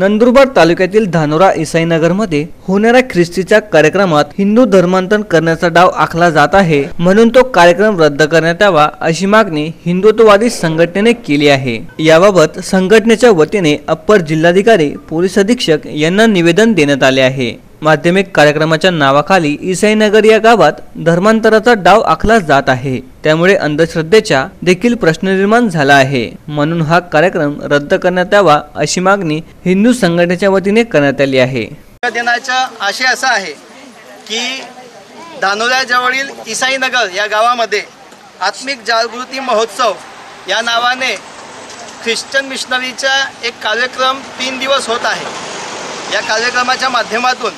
नंदुरबार तालुक्यातील धानोरा इसाईनगरमध्ये होणाऱ्या ख्रिस्तीच्या कार्यक्रमात हिंदू धर्मांतरण करण्याचा डाव आखला जात आहे. म्हणून तो कार्यक्रम रद्द करण्यात यावा अशी मागणी हिंदुत्ववादी संघटनेने केली आहे. याबाबत संघटनेच्या वतीने अप्पर जिल्हाधिकारी पोलीस अधीक्षक यांना निवेदन देण्यात आले आहे. माध्यमिक कार्यक्रमाच्या नावाखाली इसाईनगर या गावात धर्मांतराचा डाव आखला जात आहे. त्यामुळे अंधश्रद्धेचा देखील प्रश्न निर्माण झाला आहे. म्हणून हा कार्यक्रम रद्द करण्यात यावा अशी मागणी हिंदू संघटनेच्या वतीने करण्यात आली आहे. दिनाचा आशय असा आहे की धानोऱ्याजवळील इसाईनगर या गावामध्ये आत्मिक जागृती महोत्सव या नावाने ख्रिश्चन मिशनरीचा एक कार्यक्रम तीन दिवस होत आहे. या कार्यक्रमाच्या माध्यमातून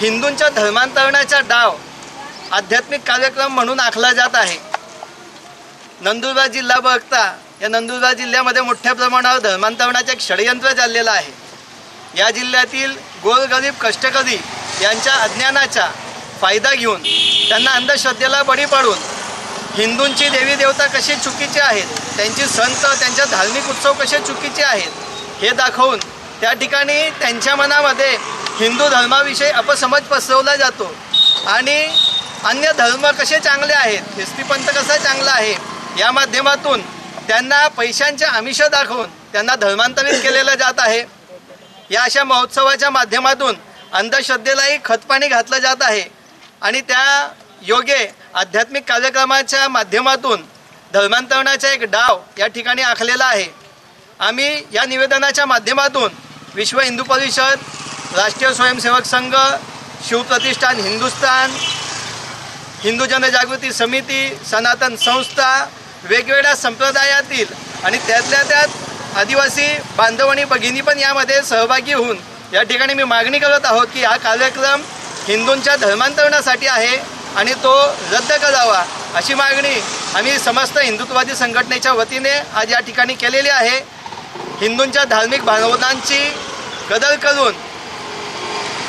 हिंदूंच्या धर्मांतरणाचा डाव आध्यात्मिक कार्यक्रम म्हणून आखला जात आहे. नंदुरबार जिल्हा बघता या नंदुरबार जिल्ह्यामध्ये मोठ्या प्रमाणावर धर्मांतरणाचे एक षडयंत्र चाललेलं आहे. या जिल्ह्यातील गोरगरीब कष्टकरी यांच्या अज्ञानाचा फायदा घेऊन त्यांना अंधश्रद्धेला बळी पाडून हिंदूंची देवी देवता कशी चुकीची आहेत त्यांची संत त्यांच्या धार्मिक उत्सव कसे चुकीचे आहेत हे दाखवून त्या ठिकाणी त्यांच्या मनामध्ये हिंदू धर्माविषयी अपसमज पसरवला जातो. आणि अन्य धर्म कसे चांगले आहेत ख्रिस्तीपंथ कसा चांगला आहे या माध्यमातून त्यांना पैशांचे आमिष दाखवून त्यांना धर्मांतरित केलेलं जात आहे. या अशा महोत्सवाच्या माध्यमातून अंधश्रद्धेलाही खतपाणी घातलं जात आहे. आणि त्या योगे आध्यात्मिक कार्यक्रमाच्या माध्यमातून धर्मांतरणाचा एक डाव या ठिकाणी आखलेला आहे. आम्ही या निवेदनाच्या माध्यमातून विश्व हिंदू परिषद राष्ट्रीय स्वयंसेवक संघ शिवप्रतिष्ठान हिंदुस्थान हिंदू जनजागृती समिती सनातन संस्था वेगवेगळ्या संप्रदायातील आणि त्यातल्या त्यात आदिवासी बांधव आणि भगिनी पण यामध्ये सहभागी होऊन या ठिकाणी मी मागणी करत आहोत की हा कार्यक्रम हिंदूंच्या धर्मांतरणासाठी आहे आणि तो रद्द करावा अशी मागणी आम्ही समस्त हिंदुत्ववादी संघटनेच्या वतीने आज या ठिकाणी केलेली आहे. हिंदूंच्या धार्मिक भावनांची कदर करून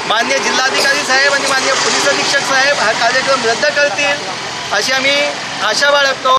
मान्य जिल्हाधिकारी साहेब आणि मान्य पोलीस अधीक्षक साहेब हा कार्यक्रम रद्द करतील अशी आम्ही आशा बाळगतो.